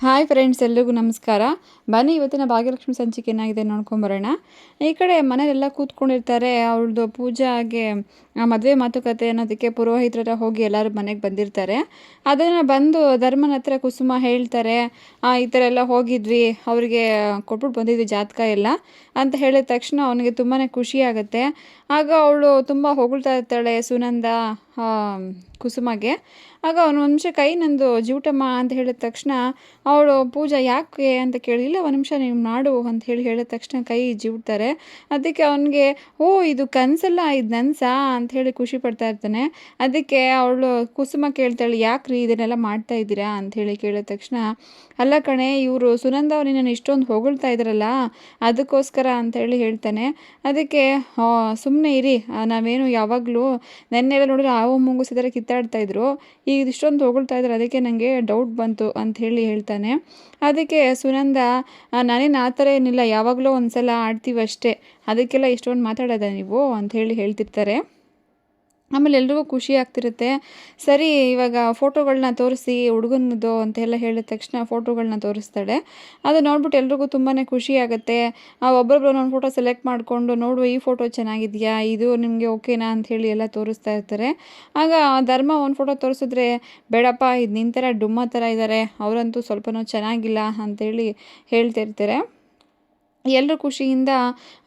Hi friends, ಎಲ್ರಿಗೂ ನಮಸ್ಕಾರ. ಬನ್ನಿ, ಇವತ್ತಿನ ಭಾಗ್ಯಲಕ್ಷ್ಮಿ ಸಂಚಿಕೆ ಏನಾಗಿದೆ ನೋಡ್ಕೊಂಬರೋಣ ಈ ಕಡೆ ಮನೆಯಲ್ಲೆಲ್ಲ ಕೂತ್ಕೊಂಡಿರ್ತಾರೆ. ಅವಳದು ಪೂಜಾಗೆ ಮದುವೆ ಮಾತುಕತೆ ಅನ್ನೋದಕ್ಕೆ ಪುರೋಹಿತರ ಹೋಗಿ ಎಲ್ಲರೂ ಮನೆಗೆ ಬಂದಿರ್ತಾರೆ. ಅದನ್ನು ಬಂದು ಧರ್ಮನ ಹತ್ರ ಕುಸುಮ ಹೇಳ್ತಾರೆ. ಈ ಥರ ಎಲ್ಲ ಹೋಗಿದ್ವಿ. ಅವರಿಗೆ ಕೊಟ್ಬಿಟ್ಟು ಬಂದಿದ್ವಿ, ಜಾತಕ ಎಲ್ಲ ಅಂತ ಹೇಳಿದ ತಕ್ಷಣ ಅವನಿಗೆ ತುಂಬಾ ಖುಷಿ ಆಗುತ್ತೆ. ಆಗ ಅವಳು ತುಂಬ ಹೊಗಳ್ತಾ ಇರ್ತಾಳೆ, ಸುನಂದ ಕುಸುಮಗೆ. ಆಗ ಅವನು ಒಂದು ನಿಮಿಷ ಕೈ ನಂದು ಜೂಟಮ್ಮ ಅಂತ ಹೇಳಿದ ತಕ್ಷಣ, ಅವಳು, ಪೂಜಾ ಯಾಕೆ ಅಂತ ಕೇಳಿಲ್ಲ ಒಂದು ನಿಮಿಷ ನೀವು ಮಾಡು ಅಂತ ಹೇಳಿ ಹೇಳಿದ ತಕ್ಷಣ ಕೈ ಜಿವ್ತಾರೆ. ಅದಕ್ಕೆ ಅವನಿಗೆ, ಓ, ಇದು ಕನಸಲ್ಲ, ಇದು ನನ್ಸಾ ಅಂತ ಹೇಳಿ ಖುಷಿ ಪಡ್ತಾ ಇರ್ತಾನೆ. ಅದಕ್ಕೆ ಅವಳು, ಕುಸುಮ ಕೇಳ್ತಾಳೆ, ಯಾಕ್ರಿ ಇದನ್ನೆಲ್ಲ ಮಾಡ್ತಾ ಇದ್ದೀರಾ ಅಂತ ಹೇಳಿ ಕೇಳಿದ ತಕ್ಷಣ, ಅಲ್ಲ ಕಣೆ, ಇವರು ಸುನಂದ ಅವ್ರು ಇಷ್ಟೊಂದು ಹೊಗಳ್ತಾ ಇದ್ರಲ್ಲ ಅದಕ್ಕೋಸ್ಕರ ಅಂತ ಹೇಳಿ ಹೇಳ್ತಾನೆ. ಅದಕ್ಕೆ ಸುಮ್ಮನೆ ಇರಿ, ನಾವೇನು ಯಾವಾಗಲೂ ನೆನ್ನೆಲ್ಲ ನೋಡಿದ್ರೆ ಹಾವು ಮುಂಗುಸಿದರೆ ಕಿತ್ತಾಡ್ತಾ ಇದ್ರು. ಈಗ ಇಷ್ಟೊಂದು ಹೊಗಳ್ತಾ ಇದ್ರು ಅದಕ್ಕೆ ನನಗೆ ಡೌಟ್ ಬಂತು ಅಂತ ಹೇಳಿ ಹೇಳ್ತಾನೆ. ಅದಕ್ಕೆ ಸುನಂದ "ಆ, ನಾನೇನು ಆ ಥರ ಏನಿಲ್ಲ ಯಾವಾಗಲೂ ಒಂದು ಸಲ ಆಡ್ತೀವಿ ಅಷ್ಟೇ ಅದಕ್ಕೆಲ್ಲ ಇಷ್ಟೊಂದು ಮಾತಾಡೋದ ನೀವು? ಅಂತ ಹೇಳಿ ಹೇಳ್ತಿರ್ತಾರೆ. ಆಮೇಲೆ ಎಲ್ರಿಗೂ ಖುಷಿ ಆಗ್ತಿರುತ್ತೆ. ಸರಿ, ಇವಾಗ ಫೋಟೋಗಳನ್ನ ತೋರಿಸಿ ಹುಡುಗನದು ಅಂತೆಲ್ಲ ಹೇಳಿದ ತಕ್ಷಣ ಫೋಟೋಗಳನ್ನ ತೋರಿಸ್ತಾಳೆ. ಅದು ನೋಡ್ಬಿಟ್ಟು ಎಲ್ರಿಗೂ ತುಂಬಾ ಖುಷಿ ಆಗುತ್ತೆ. ಒಬ್ಬೊಬ್ರು ಒಂದೊಂದು ಫೋಟೋ ಸೆಲೆಕ್ಟ್ ಮಾಡಿಕೊಂಡು ನೋಡುವ ಈ ಫೋಟೋ ಚೆನ್ನಾಗಿದೆಯಾ? ಇದು ನಿಮಗೆ ಓಕೆನಾ ಅಂತ ಹೇಳಿ ಎಲ್ಲ ತೋರಿಸ್ತಾ ಇರ್ತಾರೆ. ಆಗ ಧರ್ಮ ಒಂದು ಫೋಟೋ ತೋರಿಸಿದ್ರೆ, ಬೇಡಪ್ಪ, ಇದು ನಿನ್ನ ಥರ ಡುಮ್ಮ ಥರ ಇದ್ದಾರೆ ಅವರಂತೂ ಸ್ವಲ್ಪನೂ ಚೆನ್ನಾಗಿಲ್ಲ ಅಂತೇಳಿ ಹೇಳ್ತಿರ್ತಾರೆ ಎಲ್ಲರೂ ಖುಷಿಯಿಂದ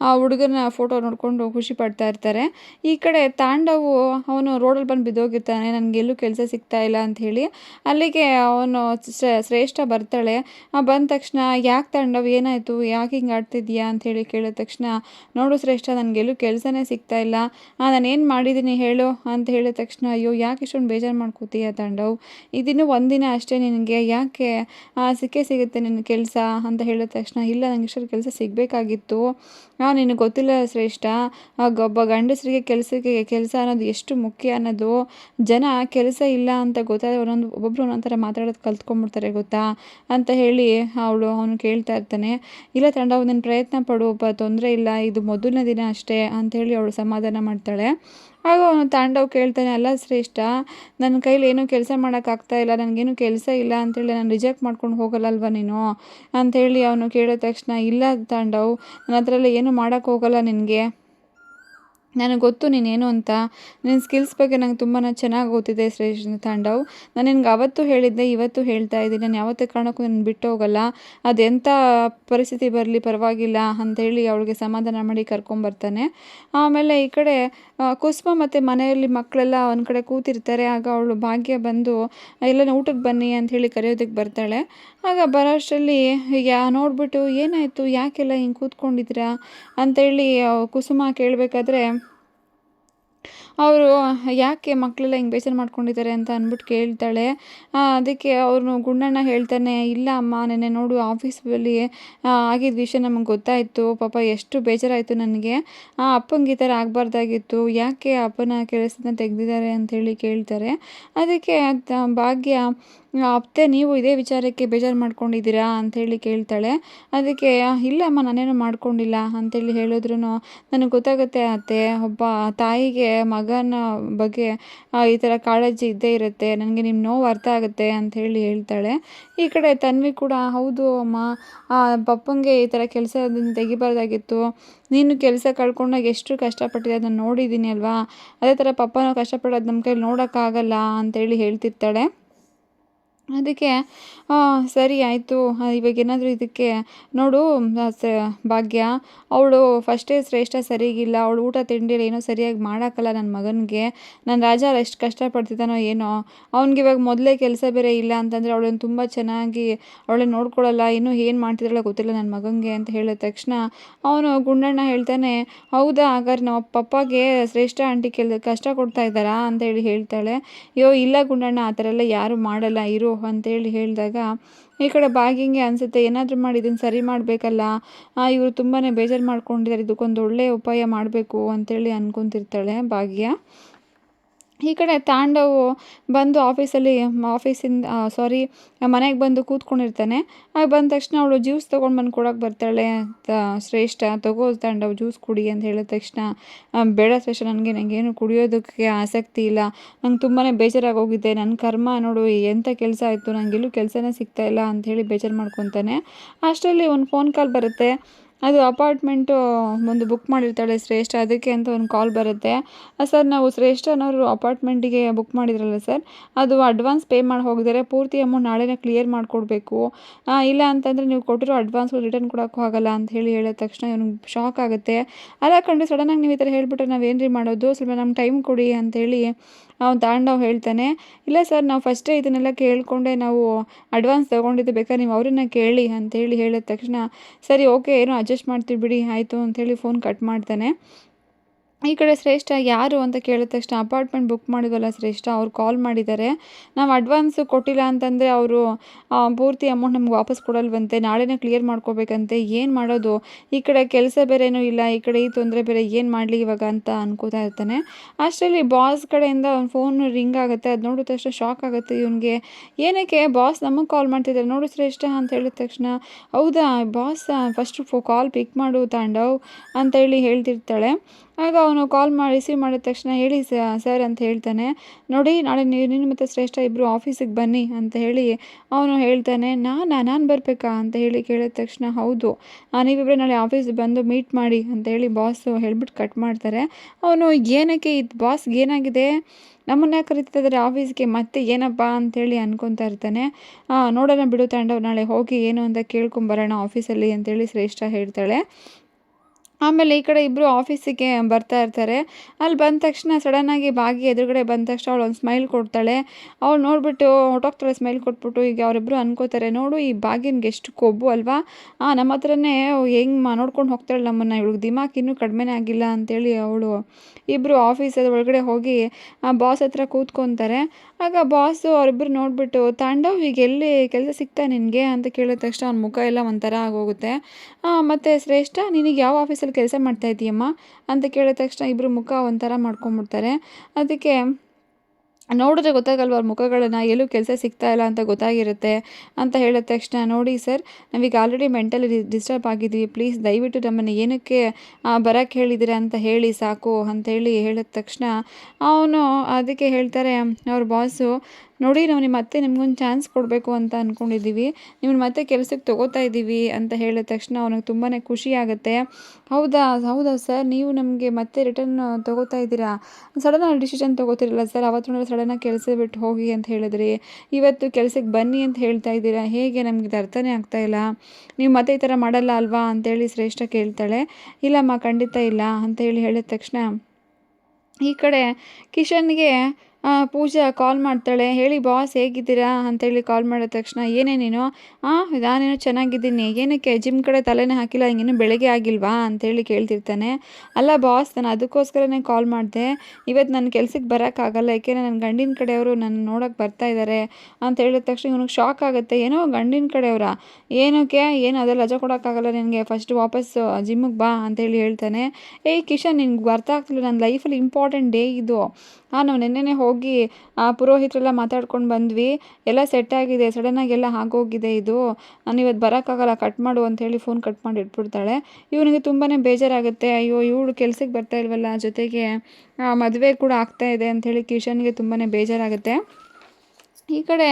ಆ ಹುಡುಗನ ಫೋಟೋ ನೋಡಿಕೊಂಡು ಖುಷಿ ಪಡ್ತಾ ಇರ್ತಾರೆ. ಈ ಕಡೆ ತಾಂಡವು ಅವನು ರೋಡಲ್ಲಿ ಬಂದು ಬಿದ್ದೋಗಿರ್ತಾನೆ ನನಗೆಲ್ಲೂ ಕೆಲಸ ಸಿಗ್ತಾ ಇಲ್ಲ ಅಂತ ಹೇಳಿ ಅಲ್ಲಿಗೆ ಅವನು ಶ್ರೇಷ್ಠ ಬರ್ತಾಳೆ. ಬಂದ ತಕ್ಷಣ, ಯಾಕೆ ತಾಂಡವ್, ಏನಾಯಿತು? ಯಾಕೆ ಹಿಂಗೆ ಆಡ್ತಿದ್ಯಾ? ಹೇಳಿ ಕೇಳಿದ ತಕ್ಷಣ, ನೋಡು ಶ್ರೇಷ್ಠ, ನನಗೆ ಎಲ್ಲೂ ಕೆಲಸನೇ ಸಿಗ್ತಾ ಇಲ್ಲ. ನಾನು ಏನು ಮಾಡಿದ್ದೀನಿ ಹೇಳು? ಅಂತ ಹೇಳಿದ ತಕ್ಷಣ, ಅಯ್ಯೋ, ಯಾಕೆ ಇಷ್ಟೊಂದು ಬೇಜಾರು ಮಾಡ್ಕೋತೀಯ ತಾಂಡವ್? ಇದಿನ್ನೂ ಒಂದಿನ ಅಷ್ಟೇ ನಿನಗೆ. ಯಾಕೆ ಸಿಕ್ಕೇ ಸಿಗುತ್ತೆ ನಿನ್ನ ಕೆಲಸ? ಅಂತ ಹೇಳಿದ ತಕ್ಷಣ, ಇಲ್ಲ ನನಗೆ ಇಷ್ಟೊಂದು ಕೆಲಸ ಸಿಗಬೇಕಾಗಿತ್ತು. ನಿನಗೆ ಗೊತ್ತಿಲ್ಲ ಶ್ರೇಷ್ಠ ಒಬ್ಬ ಗಂಡಸರಿಗೆ ಕೆಲಸಕ್ಕೆ, ಕೆಲಸ ಅನ್ನೋದು ಎಷ್ಟು ಮುಖ್ಯ ಅನ್ನೋದು ಜನ ಕೆಲಸ ಇಲ್ಲ ಅಂತ ಗೊತ್ತಾದ್ರೆ ಒಂದೊಂದು, ಒಬ್ಬೊಬ್ರು ಒಂದೊಂದು ಥರ ಮಾತಾಡೋದು ಕಲ್ತ್ಕೊಂಡ್ಬಿಡ್ತಾರೆ ಗೊತ್ತಾ? ಅಂತ ಹೇಳಿ ಅವಳು ಅವನು ಕೇಳ್ತಾ ಇರ್ತಾನೆ. ಇಲ್ಲ ತಂಡ ಒಂದಿನ ಪ್ರಯತ್ನ ಪಡು, ಒಬ್ಬ ತೊಂದರೆ ಇಲ್ಲ, ಇದು ಮೊದಲನೇ ದಿನ ಅಷ್ಟೇ ಅಂತ ಹೇಳಿ ಅವಳು ಸಮಾಧಾನ ಮಾಡ್ತಾಳೆ. ಆಗ ಅವನು ತಾಂಡವ್ ಕೇಳ್ತಾನೆ, ಅಲ್ಲ ಶ್ರೇಷ್ಠ, ನನ್ನ ಕೈಲಿ ಏನೂ ಕೆಲಸ ಮಾಡೋಕ್ಕಾಗ್ತಾ ಇಲ್ಲ, ನನಗೇನು ಕೆಲಸ ಇಲ್ಲ ಅಂತೇಳಿ ನಾನು ರಿಜೆಕ್ಟ್ ಮಾಡ್ಕೊಂಡು ಹೋಗಲ್ಲ ಅಲ್ವಾ ನೀನು? ಅಂಥೇಳಿ ಅವನು ಕೇಳಿದ ತಕ್ಷಣ, ಇಲ್ಲ ತಾಂಡವ್ ನನ್ನ ಹತ್ರ ಏನೂ ಮಾಡೋಕ್ಕೋಗಲ್ಲ ನಿನಗೆ. ನನಗೆ ಗೊತ್ತು ನೀನೇನು ಅಂತ. ನಿನ್ನ ಸ್ಕಿಲ್ಸ್ ಬಗ್ಗೆ ನಂಗೆ ತುಂಬಾ ಚೆನ್ನಾಗಿ ಗೊತ್ತಿದೆ ಶ್ರೇಷ್ಠ ತಾಂಡವ್. ನಾನು ನಿನ್ಗೆ ಅವತ್ತು ಹೇಳಿದ್ದೆ, ಇವತ್ತು ಹೇಳ್ತಾ ಇದ್ದೀನಿ. ನಾನು ಯಾವತ್ತೇ ಕಾರಣಕ್ಕೂ ನಾನು ಬಿಟ್ಟು ಹೋಗಲ್ಲ. ಅದೆಂಥ ಪರಿಸ್ಥಿತಿ ಬರಲಿ ಪರವಾಗಿಲ್ಲ ಅಂಥೇಳಿ ಅವಳಿಗೆ ಸಮಾಧಾನ ಮಾಡಿ ಕರ್ಕೊಂಬರ್ತಾನೆ ಆಮೇಲೆ ಈ ಕಡೆ ಕುಸುಮ ಮತ್ತು ಮನೆಯಲ್ಲಿ ಮಕ್ಕಳೆಲ್ಲ ಒಂದು ಕಡೆ ಕೂತಿರ್ತಾರೆ. ಆಗ ಅವಳು ಭಾಗ್ಯ ಬಂದು ಎಲ್ಲ ಊಟಕ್ಕೆ ಬನ್ನಿ ಅಂತ ಹೇಳಿ ಕರೆಯೋದಕ್ಕೆ ಬರ್ತಾಳೆ. ಆಗ ಬರೋ ಅಷ್ಟರಲ್ಲಿ ಯಾ, ನೋಡಿಬಿಟ್ಟು ಏನಾಯಿತು? ಯಾಕೆಲ್ಲ ಹಿಂಗೆ ಕೂತ್ಕೊಂಡಿದ್ದೀರಾ? ಅಂತೇಳಿ ಕುಸುಮ ಕೇಳಬೇಕಾದ್ರೆ ಅವರು ಯಾಕೆ ಮಕ್ಕಳೆಲ್ಲ ಹಿಂಗೆ ಬೇಸರ ಮಾಡ್ಕೊಂಡಿದ್ದಾರೆ ಅಂತ ಅಂದ್ಬಿಟ್ಟು ಕೇಳ್ತಾಳೆ. ಅದಕ್ಕೆ ಅವನು ಗುಂಡಣ್ಣ ಹೇಳ್ತಾನೆ, ಇಲ್ಲ ಅಮ್ಮ, ನೆನ್ನೆ ನೋಡು ಆಫೀಸಲ್ಲಿ ಆಗಿದ್ದ ವಿಷಯ ನಮಗೆ ಗೊತ್ತಾಯಿತು. ಪಾಪ ಎಷ್ಟು ಬೇಜಾರಾಯಿತು ನನಗೆ. ಆ, ಅಪ್ಪಂಗೆ ಈ ಥರ ಆಗಬಾರ್ದಾಗಿತ್ತು. ಯಾಕೆ ಅಪ್ಪನ ಕೆಲಸನ ತೆಗೆದಿದ್ದಾರೆ? ಅಂಥೇಳಿ ಕೇಳ್ತಾರೆ. ಅದಕ್ಕೆ ಭಾಗ್ಯ ಅತ್ತೆ, ನೀವು ಇದೇ ವಿಚಾರಕ್ಕೆ ಬೇಜಾರು ಮಾಡ್ಕೊಂಡಿದ್ದೀರಾ ಅಂಥೇಳಿ ಕೇಳ್ತಾಳೆ. ಅದಕ್ಕೆ ಇಲ್ಲಮ್ಮ ನಾನೇನು ಮಾಡ್ಕೊಂಡಿಲ್ಲ ಅಂಥೇಳಿ ಹೇಳಿದ್ರು ನನಗೆ ಗೊತ್ತಾಗುತ್ತೆ ಅತ್ತೆ, ಒಬ್ಬ ತಾಯಿಗೆ ಮಗನ ಬಗ್ಗೆ ಈ ಥರ ಕಾಳಜಿ ಇದ್ದೇ ಇರುತ್ತೆ, ನನಗೆ ನಿಮ್ಮ ನೋವು ಅರ್ಥ ಆಗುತ್ತೆ ಅಂತ ಹೇಳಿ ಹೇಳ್ತಾಳೆ. ಈ ಕಡೆ ತನ್ವಿ ಕೂಡ, ಹೌದು ಅಮ್ಮ ಪಪ್ಪಂಗೆ ಈ ಥರ ಕೆಲಸದಿಂದ ತೆಗಿಬಾರ್ದಾಗಿತ್ತು. ನೀನು ಕೆಲಸ ಕಳ್ಕೊಂಡಾಗ ಎಷ್ಟು ಕಷ್ಟಪಟ್ಟಿದೆ ಅದನ್ನು ನೋಡಿದ್ದೀನಿ ಅಲ್ವಾ? ಅದೇ ಥರ ಪಪ್ಪನ ಕಷ್ಟಪಡೋದು ನಮ್ಮ ಕೈಲಿ ನೋಡೋಕ್ಕಾಗಲ್ಲ ಅಂತೇಳಿ ಹೇಳ್ತಿರ್ತಾಳೆ. ಅದಕ್ಕೆ ಸರಿ ಆಯಿತು. ಇವಾಗ ಏನಾದರೂ ಇದಕ್ಕೆ ನೋಡು ಸ, ಭಾಗ್ಯ. ಅವಳು ಫಸ್ಟೇ ಶ್ರೇಷ್ಠ ಸರಿಗಿಲ್ಲ. ಅವಳು ಊಟ ತಿಂಡಿ ಏನೋ ಸರಿಯಾಗಿ ಮಾಡೋಕ್ಕಲ್ಲ ನನ್ನ ಮಗನಿಗೆ. ನನ್ನ ರಾಜ ಎಷ್ಟು ಕಷ್ಟಪಡ್ತಿದ್ದಾನೋ ಏನೋ. ಅವ್ನಿಗೆ ಇವಾಗ ಮೊದಲೇ ಕೆಲಸ ಬೇರೆ ಇಲ್ಲ ಅಂತಂದರೆ ಅವಳನ್ನು ತುಂಬ ಚೆನ್ನಾಗಿ ಅವಳನ್ನ ನೋಡ್ಕೊಳ್ಳಲ್ಲ ಇನ್ನೂ ಏನು ಮಾಡ್ತಿದ್ದಾಳೋ ಗೊತ್ತಿಲ್ಲ ನನ್ನ ಮಗನಿಗೆ, ಅಂತ ಹೇಳಿದ ತಕ್ಷಣ ಅವನು ಗುಂಡಣ್ಣ ಹೇಳ್ತಾನೆ, ಹೌದಾ ಹಾಗಾದ್ರೆ ನಮ್ಮ ಪಪ್ಪಾಗೆ ಶ್ರೇಷ್ಠ ಆಂಟಿ ಕೆಲ ಕಷ್ಟ ಕೊಡ್ತಾ ಇದ್ದಾರಾ? ಅಂತ ಹೇಳಿ ಹೇಳ್ತಾಳೆ. ಅಯ್ಯೋ, ಇಲ್ಲ ಗುಂಡಣ್ಣ, ಆ ಥರ ಎಲ್ಲ ಯಾರೂ ಮಾಡಲ್ಲ. ಇರು ಅಂತೇಳಿ ಹೇಳಿದಾಗ, ಈ ಕಡೆ ಬಾಗಿಂಗೆ ಅನಿಸುತ್ತೆ, ಏನಾದರೂ ಮಾಡಿ, ಇದನ್ನು ಸರಿ ಮಾಡಬೇಕಲ್ಲ ಇವರು ತುಂಬಾ ಬೇಜಾರು ಮಾಡ್ಕೊಂಡಿದ್ದಾರೆ ಇದಕ್ಕೊಂದು ಒಳ್ಳೆಯ ಉಪಾಯ ಮಾಡಬೇಕು ಅಂತೇಳಿ ಅಂದ್ಕೊತಿರ್ತಾಳೆ ಭಾಗ್ಯ. ಈ ಕಡೆ ತಾಂಡವು ಬಂದು ಆಫೀಸಲ್ಲಿ, ಆಫೀಸಿಂದ ಸಾರಿ ಮನೆಗೆ ಬಂದು ಕೂತ್ಕೊಂಡಿರ್ತಾನೆ. ಬಂದ ತಕ್ಷಣ ಅವಳು ಜ್ಯೂಸ್ ತೊಗೊಂಡು ಬಂದು ಕೊಡೋಕೆ ಬರ್ತಾಳೆ ತ ಶ್ರೇಷ್ಠ, ತಗೋ ತಾಂಡವ್, ಜ್ಯೂಸ್ ಕುಡಿ ಅಂತ ಹೇಳಿದ ತಕ್ಷಣ ಬೇಡ ಶ್ರೇಷ್ಠ, ನನಗೆ ನನಗೇನು ಕುಡಿಯೋದಕ್ಕೆ ಆಸಕ್ತಿ ಇಲ್ಲ. ನಂಗೆ ತುಂಬಾ ಬೇಜಾರಾಗಿ ಹೋಗಿದ್ದೆ ನನ್ನ ಕರ್ಮ ನೋಡು ಎಂಥ ಕೆಲಸ ಆಯಿತು ನನಗೆಲ್ಲೂ ಕೆಲಸನೇ ಇಲ್ಲ ಅಂಥೇಳಿ ಬೇಜಾರು ಮಾಡ್ಕೊತಾನೆ. ಅಷ್ಟರಲ್ಲಿ ಒಂದು ಫೋನ್ ಕಾಲ್ ಬರುತ್ತೆ. ಅದು ಅಪಾರ್ಟ್ಮೆಂಟು ಒಂದು ಬುಕ್ ಮಾಡಿರ್ತಾಳೆ ಶ್ರೇಷ್ಠ, ಅದಕ್ಕೆ ಅಂತ ಒಂದು ಕಾಲ್ ಬರುತ್ತೆ. ಸರ್, ನಾವು ಶ್ರೇಷ್ಠ ಅನ್ನೋರು ಅಪಾರ್ಟ್ಮೆಂಟಿಗೆ ಬುಕ್ ಮಾಡಿದ್ರಲ್ಲ ಸರ್, ಅದು ಅಡ್ವಾನ್ಸ್ ಪೇ ಮಾಡಿ ಹೋಗಿದರೆ ಪೂರ್ತಿ ಅಮೌಂಟ್ ನಾಳೆನೇ ಕ್ಲಿಯರ್ ಮಾಡಿಕೊಡ್ಬೇಕು. ಇಲ್ಲ ಅಂತಂದರೆ ನೀವು ಕೊಟ್ಟಿರೋ ಅಡ್ವಾನ್ಸ್ ರಿಟರ್ನ್ ಕೊಡೋಕ್ಕೂ ಆಗಲ್ಲ ಅಂತ ಹೇಳಿ ಹೇಳಿದ ತಕ್ಷಣ ಇವ್ನಿಗೆ ಶಾಕ್ ಆಗುತ್ತೆ. ಅಲ್ಲ ಕಂಡು ಸಡನ್ನಾಗಿ ನೀವು ಈ ಥರ ಹೇಳಿಬಿಟ್ರೆ ನಾವು ಏನು ರೀ ಮಾಡೋದು? ಸ್ವಲ್ಪ ನಮ್ಗೆ ಟೈಮ್ ಕೊಡಿ ಅಂತೇಳಿ ಅವ್ನು ತಾಂಡವ್ ಹೇಳ್ತಾನೆ, ಇಲ್ಲ ಸರ್, ನಾವು ಫಸ್ಟೇ ಇದನ್ನೆಲ್ಲ ಕೇಳಿಕೊಂಡೆ ನಾವು ಅಡ್ವಾನ್ಸ್ ತೊಗೊಂಡಿದ್ದು ಬೇಕಾದ್ರೆ ನೀವು ಅವ್ರನ್ನ ಕೇಳಿ ಅಂತೇಳಿ ಹೇಳಿದ ತಕ್ಷಣ, ಸರಿ ಓಕೆ ಏನೋ ಅಡ್ಜಸ್ಟ್ ಮಾಡ್ತೀವಿ ಬಿಡಿ, ಆಯಿತು ಅಂಥೇಳಿ ಫೋನ್ ಕಟ್ ಮಾಡ್ತಾನೆ. ಈ ಕಡೆ ಶ್ರೇಷ್ಠ ಯಾರು ಅಂತ ಕೇಳಿದ ತಕ್ಷಣ ಅಪಾರ್ಟ್ಮೆಂಟ್ ಬುಕ್ ಮಾಡಿದ್ವಲ್ಲ ಶ್ರೇಷ್ಠ, ಅವ್ರು ಕಾಲ್ ಮಾಡಿದ್ದಾರೆ. ನಾವು ಅಡ್ವಾನ್ಸು ಕೊಟ್ಟಿಲ್ಲ ಅಂತಂದರೆ ಅವರು ಪೂರ್ತಿ ಅಮೌಂಟ್ ನಮ್ಗೆ ವಾಪಸ್ ಕೊಡಲ್ವಂತೆ, ನಾಳೆನೇ ಕ್ಲಿಯರ್ ಮಾಡ್ಕೋಬೇಕಂತೆ, ಏನು ಮಾಡೋದು? ಈ ಕಡೆ ಕೆಲಸ ಬೇರೆನೂ ಇಲ್ಲ, ಈ ಕಡೆ ಈ ತೊಂದರೆ ಬೇರೆ, ಏನು ಮಾಡಲಿ ಇವಾಗ ಅಂತ ಅನ್ಕೋತಾ ಇರ್ತಾನೆ. ಅಷ್ಟರಲ್ಲಿ ಬಾಸ್ ಕಡೆಯಿಂದ ಅವ್ನು ಫೋನ್ ರಿಂಗ್ ಆಗುತ್ತೆ, ಅದು ನೋಡಿದ ತಕ್ಷಣ ಶಾಕ್ ಆಗುತ್ತೆ ಇವನಿಗೆ. ಏನಕ್ಕೆ ಬಾಸ್ ನಮಗೆ ಕಾಲ್ ಮಾಡ್ತಿದ್ದಾರೆ, ನೋಡು ಶ್ರೇಷ್ಠ ಅಂತ ಹೇಳಿದ ತಕ್ಷಣ, ಹೌದಾ ಬಾಸ್ ಫಸ್ಟ್ ಕಾಲ್ ಪಿಕ್ ಮಾಡು ತಾಂಡವ್ ಅಂತೇಳಿ ಹೇಳ್ತಿರ್ತಾಳೆ. ಆಗ ಅವನು ಕಾಲ್ ಮಾಡಿ ರಿಸೀವ್ ಮಾಡಿದ ತಕ್ಷಣ ಹೇಳಿ ಸರ್ ಅಂತ ಹೇಳ್ತಾನೆ. ನೋಡಿ, ನಾಳೆ ನೀನು ಮತ್ತು ಶ್ರೇಷ್ಠ ಇಬ್ಬರು ಆಫೀಸಿಗೆ ಬನ್ನಿ ಅಂತ ಹೇಳಿ ಅವನು ಹೇಳ್ತಾನೆ, ನಾನು ನಾನು ಬರಬೇಕಾ? ಅಂತ ಹೇಳಿ ಕೇಳಿದ ತಕ್ಷಣ, ಹೌದು. ನೀವಿಬ್ಬರೇ ನಾಳೆ ಆಫೀಸ್ ಬಂದು ಮೀಟ್ ಮಾಡಿ ಅಂತ ಹೇಳಿ ಬಾಸು ಹೇಳ್ಬಿಟ್ಟು ಕಟ್ ಮಾಡ್ತಾರೆ. ಅವನು, ಏನಕ್ಕೆ ಇದು ಬಾಸ್ಗೆ ಏನಾಗಿದೆ? ನಮ್ಮನ್ನ ಕರಿತಿದ್ದಾರೆ ಆಫೀಸ್ಗೆ, ಮತ್ತೆ ಏನಪ್ಪ? ಅಂತೇಳಿ ಅನ್ಕೊತಾ ಇರ್ತಾನೆ. ನೋಡೋಣ ಬಿಡು ತಾಂಡವ್, ನಾಳೆ ಹೋಗಿ ಏನು ಅಂತ ಕೇಳ್ಕೊಂಬರೋಣ ಆಫೀಸಲ್ಲಿ ಅಂತೇಳಿ ಶ್ರೇಷ್ಠ ಹೇಳ್ತಾಳೆ. ಆಮೇಲೆ ಈ ಕಡೆ ಇಬ್ಬರು ಆಫೀಸಿಗೆ ಬರ್ತಾ ಇರ್ತಾರೆ. ಅಲ್ಲಿ ಬಂದ ತಕ್ಷಣ ಸಡನ್ನಾಗಿ ಬಾಗಿ ಎದುರುಗಡೆ ಬಂದ ತಕ್ಷಣ ಅವಳು ಒಂದು ಸ್ಮೈಲ್ ಕೊಡ್ತಾಳೆ. ಅವ್ಳು ನೋಡಿಬಿಟ್ಟು ಹೊಟ್ಟೋಗ್ತಾಳೆ ಸ್ಮೈಲ್ ಕೊಟ್ಬಿಟ್ಟು ಈಗ ಅವರಿಬ್ಬರು ಅನ್ಕೋತಾರೆ, ನೋಡು ಈ ಬಾಗಿನ್ಗೆ ಎಷ್ಟು ಕೊಬ್ಬು ಅಲ್ವಾ? ಆ, ನಮ್ಮ ಹತ್ರನೇ ಹೆಂಗೆ ಮಾ, ನೋಡ್ಕೊಂಡು ಹೋಗ್ತಾಳೆ ನಮ್ಮನ್ನು. ಇವಳಿಗೆ ದಿಮಾಕ್ ಇನ್ನೂ ಕಡಿಮೆನೇ ಆಗಿಲ್ಲ ಅಂತೇಳಿ ಅವಳು ಇಬ್ಬರು ಆಫೀಸದ ಒಳಗಡೆ ಹೋಗಿ, ಆ ಬಾಸ್ ಹತ್ರ ಕೂತ್ಕೊತಾರೆ. ಆಗ ಬಾಸು ಅವರಿಬ್ಬರು ನೋಡಿಬಿಟ್ಟು, ತಾಂಡವ್, ಈಗ ಎಲ್ಲಿ ಕೆಲಸ ಸಿಗ್ತಾ ನಿನಗೆ? ಅಂತ ಕೇಳಿದ ತಕ್ಷಣ ಅವ್ನ ಮುಖ ಎಲ್ಲ ಒಂಥರ ಆಗೋಗುತ್ತೆ. ಮತ್ತು ಶ್ರೇಷ್ಠ, ನಿನಗೆ ಯಾವ ಆಫೀಸಲ್ಲಿ ಕೆಲಸ ಮಾಡ್ತಾ ಇದೀಯಮ್ಮ ಅಂತ ಕೇಳಿದ ತಕ್ಷಣ ಇಬ್ಬರು ಮುಖ ಒಂಥರ ಮಾಡ್ಕೊಂಬಿಡ್ತಾರೆ. ಅದಕ್ಕೆ ನೋಡಿದ್ರೆ ಗೊತ್ತಾಗಲ್ವ ಅವ್ರ ಮುಖಗಳನ್ನು ಎಲ್ಲೂ ಕೆಲಸ ಸಿಗ್ತಾ ಇಲ್ಲ ಅಂತ ಗೊತ್ತಾಗಿರುತ್ತೆ ಅಂತ ಹೇಳಿದ ತಕ್ಷಣ, ನೋಡಿ ಸರ್, ನಾವೀಗ ಆಲ್ರೆಡಿ ಮೆಂಟಲಿ ಡಿಸ್ಟರ್ಬ್ ಆಗಿದ್ದೀವಿ ಪ್ಲೀಸ್ ದಯವಿಟ್ಟು ನಮ್ಮನ್ನು ಏನಕ್ಕೆ ಬರೋಕ್ಕೆ ಹೇಳಿದಿರ ಅಂತ ಹೇಳಿ ಸಾಕು ಅಂತೇಳಿ ಹೇಳಿದ ತಕ್ಷಣ ಅವನು ಅದಕ್ಕೆ ಹೇಳ್ತಾರೆ, ಅವ್ರ ಬಾಸು ನೋಡಿ ನಾವು ನಿಮ್ಮ ಮತ್ತೆ ನಿಮ್ಗೊಂದು ಚಾನ್ಸ್ ಕೊಡಬೇಕು ಅಂತ ಅಂದ್ಕೊಂಡಿದ್ದೀವಿ ನಿಮ್ಮ ಮತ್ತೆ ಕೆಲಸಕ್ಕೆ ತೊಗೋತಾ ಇದ್ದೀವಿ ಅಂತ ಹೇಳಿದ ತಕ್ಷಣ ಅವನಿಗೆ ತುಂಬಾ ಖುಷಿ ಆಗುತ್ತೆ. ಹೌದಾ ಹೌದಾ ಸರ್? ನೀವು ನಮಗೆ ಮತ್ತೆ ರಿಟರ್ನ್ ತೊಗೋತಾ ಇದ್ದೀರಾ? ಸಡನ್ನಾಗಿ ಡಿಸಿಷನ್ ತೊಗೋತಿರಲ್ಲ ಸರ್? ಅವತ್ತು ನೋಡಿ ಸಡನ್ನಾಗಿ ಕೆಲಸ ಬಿಟ್ಟು ಹೋಗಿ ಅಂತ ಹೇಳಿದ್ರಿ. ಇವತ್ತು ಕೆಲಸಕ್ಕೆ ಬನ್ನಿ ಅಂತ ಹೇಳ್ತಾ ಇದ್ದೀರಾ? ಹೇಗೆ? ನಮಗೆ ಇದು ಅರ್ಥನೇ ಆಗ್ತಾಯಿಲ್ಲ ನೀವು ಮತ್ತೆ ಈ ಥರ ಮಾಡಲ್ಲ ಅಲ್ವಾ? ಅಂತೇಳಿ ಶ್ರೇಷ್ಠ ಕೇಳ್ತಾಳೆ. ಇಲ್ಲಮ್ಮ, ಖಂಡಿತ ಇಲ್ಲ ಅಂತ ಹೇಳಿ ಹೇಳಿದ ತಕ್ಷಣ ಈ ಕಡೆ ಕಿಶನ್ಗೆ ಪೂಜಾ ಕಾಲ್ ಮಾಡ್ತಾಳೆ. ಹೇಳಿ, ಬಾಸ್ ಹೇಗಿದ್ದೀರಾ? ಅಂತೇಳಿ ಕಾಲ್ ಮಾಡಿದ ತಕ್ಷಣ, ಏನೇ ನೀನು? ನಾನೇನೋ ಚೆನ್ನಾಗಿದ್ದೀನಿ. ಏನಕ್ಕೆ? ಜಿಮ್ ಕಡೆ ತಲೆನೇ ಹಾಕಿಲ್ಲ. ಹಿಂಗೇನು ಬೆಳಗ್ಗೆ ಆಗಿಲ್ವಾ? ಅಂತೇಳಿ ಕೇಳ್ತಿರ್ತಾನೆ. ಅಲ್ಲ ಬಾಸ್, ನಾನು ಅದಕ್ಕೋಸ್ಕರನೇ ಕಾಲ್ ಮಾಡಿದೆ. ಇವತ್ತು ನನ್ನ ಕೆಲ್ಸಕ್ಕೆ ಬರೋಕ್ಕಾಗಲ್ಲ. ಯಾಕೆಂದರೆ ನನ್ನ ಗಂಡಿನ ಕಡೆಯವರು ನನ್ನ ನೋಡೋಕ್ಕೆ ಬರ್ತಾ ಇದ್ದಾರೆ ಅಂತ ಹೇಳಿದ ತಕ್ಷಣ, ಇವನಿಗೆ ಶಾಕ್ ಆಗುತ್ತೆ. ಏನೋ ಗಂಡಿನ ಕಡೆಯವರ? ಏನಕ್ಕೆ? ಏನು ಅದೆಲ್ಲ ರಜೆ ಕೊಡೋಕ್ಕಾಗಲ್ಲ ನಿನಗೆ. ಫಸ್ಟ್ ವಾಪಸ್ ಜಿಮ್ಮಿಗೆ ಬಾ. ಅಂತೇಳಿ ಹೇಳ್ತಾನೆ. ಏಯ್ ಕಿಶನ್, ನಿನ್ಗೆ ಬರ್ತಾ ಆಗ್ತಿಲ್ಲ. ನನ್ನ ಲೈಫಲ್ಲಿ ಇಂಪಾರ್ಟೆಂಟ್ ಡೇ ಇದು. ಹಾಂ ನಿನ್ನೆನೆ ಹೋಗಿ, ಆ ಪುರೋಹಿತರೆಲ್ಲ ಮಾತಾಡ್ಕೊಂಡು ಬಂದ್ವಿ. ಎಲ್ಲ ಸೆಟ್ ಆಗಿದೆ ಸಡನ್ನಾಗಿ ಎಲ್ಲ ಆಗೋಗಿದೆ ಇದು. ನಾನು ಇವತ್ತು ಬರೋಕ್ಕಾಗಲ್ಲ ಕಟ್ ಮಾಡು ಅಂತೇಳಿ ಫೋನ್ ಕಟ್ ಮಾಡಿ ಇಟ್ಬಿಡ್ತಾಳೆ. ಇವನಿಗೆ ತುಂಬಾ ಬೇಜಾರಾಗುತ್ತೆ. ಅಯ್ಯೋ, ಇವಳು ಕೆಲ್ಸಕ್ಕೆ ಬರ್ತಾ ಇಲ್ವಲ್ಲ ಜೊತೆಗೆ. ಮದುವೆ ಕೂಡ ಆಗ್ತಾ ಇದೆ ಅಂಥೇಳಿ ಕಿಶನ್ಗೆ ತುಂಬಾ ಬೇಜಾರಾಗುತ್ತೆ. ಈ ಕಡೆ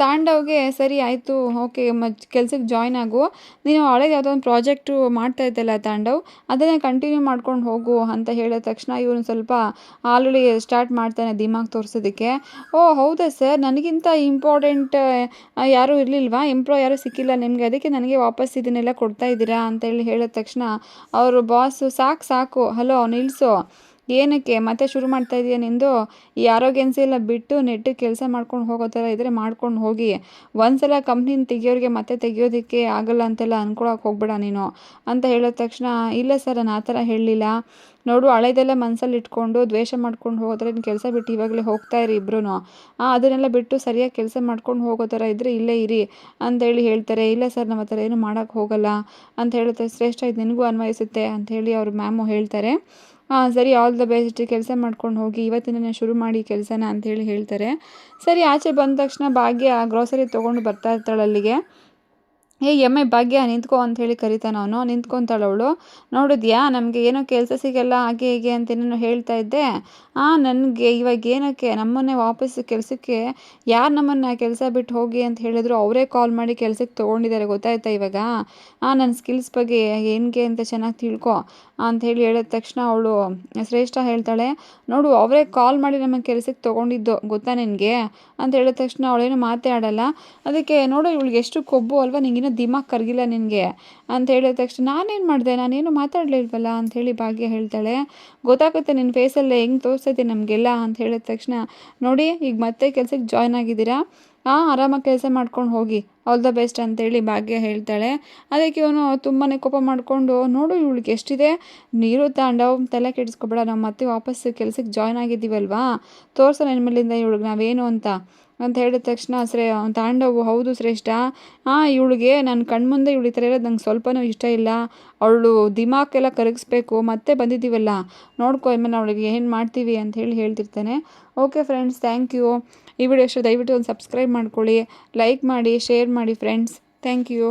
ತಾಂಡವ್ಗೆ ಸರಿ ಆಯಿತು, ಓಕೆ, ಮ ಕೆಲ್ಸಕ್ಕೆ ಜಾಯ್ನ್ ಆಗು. ನೀನು ಹಳೇದು ಯಾವುದೋ ಒಂದು ಪ್ರಾಜೆಕ್ಟು ಮಾಡ್ತಾ ಇದ್ದಲ್ಲ ತಾಂಡವ್, ಅದನ್ನೇ ಕಂಟಿನ್ಯೂ ಮಾಡ್ಕೊಂಡು ಹೋಗು ಅಂತ ಹೇಳಿದ ತಕ್ಷಣ ಇವನು ಸ್ವಲ್ಪ ಆಲ್ರೆಡಿ ಸ್ಟಾರ್ಟ್ ಮಾಡ್ತಾನೆ ದಿಮಾಗ್ ತೋರಿಸೋದಕ್ಕೆ. ಓ, ಹೌದಾ ಸರ್? ನನಗಿಂತ ಇಂಪಾರ್ಟೆಂಟ್ ಯಾರೂ ಇರಲಿಲ್ವಾ? ಎಂಪ್ಲಾಯ್ ಯಾರೂ ಸಿಕ್ಕಿಲ್ಲ ನಿಮಗೆ, ಅದಕ್ಕೆ ನನಗೆ ವಾಪಸ್ ಇದನ್ನೆಲ್ಲ ಕೊಡ್ತಾ ಇದ್ದೀರಾ ಅಂತೇಳಿ ಹೇಳಿದ ತಕ್ಷಣ, ಅವರು ಬಾಸು ಸಾಕು ಸಾಕು ಹಲೋ ನಿಲ್ಲಿಸು ಏನಕ್ಕೆ? ಮತ್ತೆ ಶುರು ಮಾಡ್ತಾ ಇದೀಯ ನಿಂದು? ಈ ಆರೋಗ್ಯನ್ಸಿ ಎಲ್ಲ ಬಿಟ್ಟು ನೆಟ್ಟು ಕೆಲಸ ಮಾಡ್ಕೊಂಡು ಹೋಗೋ ಥರ ಇದ್ದರೆ ಮಾಡ್ಕೊಂಡು ಹೋಗಿ. ಒಂದ್ಸಲ ಕಂಪ್ನಿನ ತೆಗಿಯೋರಿಗೆ ಮತ್ತೆ ತೆಗಿಯೋದಕ್ಕೆ ಆಗಲ್ಲ ಅಂತೆಲ್ಲ ಅನ್ಕೊಳಕ್ಕೆ ಹೋಗ್ಬೇಡ ನೀನು ಅಂತ ಹೇಳಿದ ತಕ್ಷಣ, ಇಲ್ಲ ಸರ್, ನಾನು ಆ ಥರ ಹೇಳಲಿಲ್ಲ. ನೋಡು, ಹಳೆದೆಲ್ಲ ಮನಸ್ಸಲ್ಲಿ ಇಟ್ಕೊಂಡು ದ್ವೇಷ ಮಾಡ್ಕೊಂಡು ಹೋಗೋದ್ರೆ ಥರ ಕೆಲಸ ಬಿಟ್ಟು ಇವಾಗಲೇ ಹೋಗ್ತಾ ಇರಿ ಇಬ್ರು ಅದನ್ನೆಲ್ಲ ಬಿಟ್ಟು ಸರಿಯಾಗಿ ಕೆಲಸ ಮಾಡ್ಕೊಂಡು ಹೋಗೋ ಥರ ಇದ್ದರೆ ಇಲ್ಲೇ ಇರಿ ಅಂತೇಳಿ ಹೇಳ್ತಾರೆ. ಇಲ್ಲ ಸರ್, ನಮ್ಮ ಹತ್ರ ಏನು ಮಾಡೋಕ್ಕೆ ಹೋಗಲ್ಲ ಅಂತ ಹೇಳುತ್ತೆ. ಶ್ರೇಷ್ಠ, ಇದು ನಿನಗೂ ಅನ್ವಯಿಸುತ್ತೆ ಅಂತ ಹೇಳಿ ಅವ್ರ ಮ್ಯಾಮು ಹೇಳ್ತಾರೆ. ಹಾಂ, ಸರಿ ಆಲ್ ದ ಬೆಸ್ಟ್ ಕೆಲಸ ಮಾಡ್ಕೊಂಡು ಹೋಗಿ ಇವತ್ತಿನ ಶುರು ಮಾಡಿ ಕೆಲಸನ ಅಂತೇಳಿ ಹೇಳ್ತಾರೆ. ಸರಿ, ಆಚೆ ಬಂದ ತಕ್ಷಣ ಭಾಗ್ಯ ಗ್ರೋಸರಿ ತೊಗೊಂಡು ಬರ್ತಾ ಇರ್ತಾಳೆ ಅಲ್ಲಿಗೆ ಏ, ಎಮ್ಮೆ ಭಾಗ್ಯ, ನಿಂತ್ಕೋ ಅಂತ ಹೇಳಿ ಕರಿತಾನೆ ಅವನು ನಿಂತ್ಕೊತಾಳೆ ಅವಳು. ನೋಡಿದ್ಯಾ, ನಮಗೆ ಏನೋ ಕೆಲಸ ಸಿಗಲ್ಲ ಹಾಗೆ ಹೀಗೆ ಅಂತ ಏನೇನು ಹೇಳ್ತಾ ಇದ್ದೆ. ನನಗೆ ಇವಾಗ ಏನಕ್ಕೆ? ನಮ್ಮನ್ನೇ ವಾಪಸ್ ಕೆಲಸಕ್ಕೆ ಯಾರು ನಮ್ಮನ್ನು ಕೆಲಸ ಬಿಟ್ಟು ಹೋಗಿ ಅಂತ ಹೇಳಿದ್ರು ಅವರೇ ಕಾಲ್ ಮಾಡಿ ಕೆಲಸಕ್ಕೆ ತೊಗೊಂಡಿದ್ದಾರೆ ಗೊತ್ತಾಯ್ತಾ ಇವಾಗ? ನನ್ನ ಸ್ಕಿಲ್ಸ್ ಬಗ್ಗೆ ಹೇಗೆ ಅಂತ ಚೆನ್ನಾಗಿ ತಿಳ್ಕೊ ಅಂತ ಹೇಳಿ ಹೇಳಿದ ತಕ್ಷಣ ಅವಳು ಶ್ರೇಷ್ಠ ಹೇಳ್ತಾಳೆ, ನೋಡು, ಅವರೇ ಕಾಲ್ ಮಾಡಿ ನಮ್ಮ ಕೆಲಸಕ್ಕೆ ತೊಗೊಂಡಿದ್ದು ಗೊತ್ತಾ ನಿನಗೆ? ಅಂತ ಹೇಳಿದ ತಕ್ಷಣ ಅವಳೇನು ಮಾತೇ ಆಡಲ್ಲ ಅದಕ್ಕೆ, ನೋಡು, ಇವಳಿಗೆ ಎಷ್ಟು ಕೊಬ್ಬು ಅಲ್ವಾ ನಿಂಗಿನ್ನೂ ದಿಮಾಗ್ ಕರಗಿಲ್ಲ ನಿನಗೆ ಅಂತ ಹೇಳಿದ ತಕ್ಷಣ, ನಾನೇನು ಮಾಡಿದೆ? ನಾನೇನು ಮಾತಾಡಲಿಲ್ವಲ್ಲ? ಹೇಳಿ ಭಾಗ್ಯ ಹೇಳ್ತಾಳೆ. ಗೊತ್ತಾಗುತ್ತೆ ನಿನ್ನ ಫೇಸಲ್ಲೇ ಹೆಂಗೆ ತೋರಿಸ್ತೈತೆ ನಮಗೆಲ್ಲ ಅಂತ ಹೇಳಿದ ತಕ್ಷಣ, ನೋಡಿ, ಈಗ ಮತ್ತೆ ಕೆಲಸಕ್ಕೆ ಜಾಯ್ನ್ ಆಗಿದ್ದೀರಾ? ಹಾಂ ಆರಾಮಾಗಿ ಕೆಲಸ ಮಾಡ್ಕೊಂಡು ಹೋಗಿ. ಆಲ್ ದ ಬೆಸ್ಟ್ ಅಂತೇಳಿ ಭಾಗ್ಯ ಹೇಳ್ತಾಳೆ. ಅದಕ್ಕೆ ಇವನು ತುಂಬಾ ಕೋಪ ಮಾಡಿಕೊಂಡು, ನೋಡು ಇವಳಿಗೆ ಎಷ್ಟಿದೆ? ನೀರು ತಾಂಡವ್ ತಲೆ ಕೆಡಿಸ್ಕೊಬೇಡ. ನಾವು ಮತ್ತೆ ವಾಪಸ್ ಕೆಲಸಕ್ಕೆ ಜಾಯ್ನ್ ಆಗಿದ್ದೀವಲ್ವಾ? ತೋರ್ಸೋಣ ಇನ್ಮೇಲಿಂದ ಇವಳಿಗೆ ನಾವೇನು ಅಂತ. ಅಂತ ಹೇಳಿದ ತಕ್ಷಣ, ಶ್ರೇ ತಾಂಡವು ಹೌದು ಶ್ರೇಷ್ಠ. ಇವಳಿಗೆ ನನ್ನ ಕಣ್ಮುಂದೆ ಇವಳು ಈ ಥರ ಇರೋದು ನಂಗೆ ಸ್ವಲ್ಪನೂ ಇಷ್ಟ ಇಲ್ಲ. ಅವಳು ದಿಮಾಕೆಲ್ಲ ಕರಗಿಸ್ಬೇಕು, ಮತ್ತೆ ಬಂದಿದ್ದೀವಲ್ಲ. ನೋಡ್ಕೊ ಆಮೇಲೆ ಅವಳಿಗೆ ಏನು ಮಾಡ್ತೀವಿ ಅಂತ ಹೇಳಿ ಹೇಳ್ತಿರ್ತಾನೆ. Okay friends, thank you. ಈ ವಿಡಿಯೋ ಇಷ್ಟ ದಯವಿಟ್ಟು ಒಂದು ಸಬ್ಸ್ಕ್ರೈಬ್ ಮಾಡ್ಕೊಳ್ಳಿ. ಲೈಕ್ ಮಾಡಿ, ಶೇರ್ ಮಾಡಿ ಫ್ರೆಂಡ್ಸ್. Thank you.